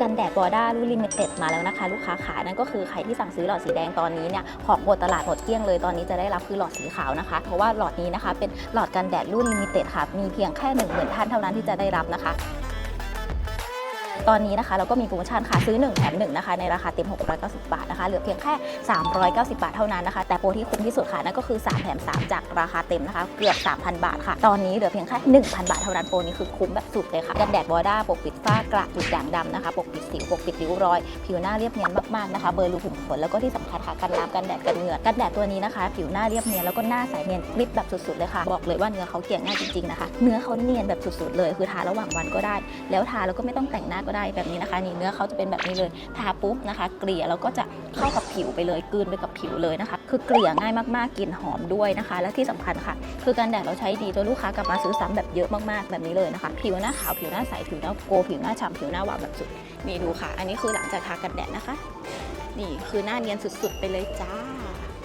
กันแดดบอด้ารุ่นลิมิเต็ดมาแล้วนะคะ ลูกค้าขานั่นก็คือใครที่สั่งซื้อหลอดสีแดงตอนนี้เนี่ยของหมดตลาดหมดเกลี้ยงเลยตอนนี้จะได้รับคือหลอดสีขาวนะคะ เพราะว่าหลอดนี้นะคะเป็นหลอดกันแดดรุ่นลิมิเต็ดค่ะมีเพียงแค่1 0,000ท่านเท่านั้นที่จะได้รับนะคะ ตอนนี้นะคะเราก็มีโปรโมชั่นค่ะซื้อ 1 แถม1นะคะในราคาเต็ม 690 บาทนะคะเหลือเพียงแค่ 390 บาทเท่านั้นนะคะ แต่โปรที่คุ้มที่สุดค่ะนั่นก็คือ 3 แถม 3 จากราคาเต็มนะคะ เกือบ 3,000 บาทค่ะ ตอนนี้เหลือเพียงแค่ 1,000 บาทเท่านั้นโปรนี้คือคุ้มแบบสุดเลยค่ะกันแดดบอด้าปกปิดฝ้ากระจุดด่างดำนะคะปกปิดสิวปกปิดริ้วรอย ผิวหน้าเรียบเนียนมากๆนะคะเบอร์รูขุมขนแล้วก็ที่สำคัญค่ะกันน้ำกันแดดกันเหงื่อกันแดดตัวนี้นะคะ ผิวหน้าเรียบเนียนแล้วก็หน้าใสเนียนกริบแบบสุดๆเลยค่ะบอกเลยว่าเนื้อเขาเกลี่ยง่ายจริงๆนะคะเนื้อเขาเนียนแบบสุดๆเลยคือทาระหว่างวันก็ได้ แล้วทาแล้วก็ไม่ต้องแต่งหน้าก็ได้แบบนี้นะคะนี่เนื้อเขาจะเป็นแบบนี้เลยทาปุ๊บนะคะ เกลี่ยแล้วก็จะเข้ากับผิวไปเลยกลืนไปกับผิวเลยนะคะ คือเกลี่ยง่ายมากๆกลิ่นหอมด้วยนะคะ และที่สำคัญค่ะ คือกันแดดเราใช้ดีตัวลูกค้ากลับมาซื้อซ้ำแบบเยอะมากๆแบบนี้เลยนะคะ ผิวหน้าขาวผิวหน้าใสผิวหน้าโกผิวหน้าฉ่ำผิวหน้าหวานแบบสุดนี่ดูค่ะ อันนี้คือหลังจากทากันแดดนะคะ นี่คือหน้าเนียนสุดๆ ไปเลยจ้า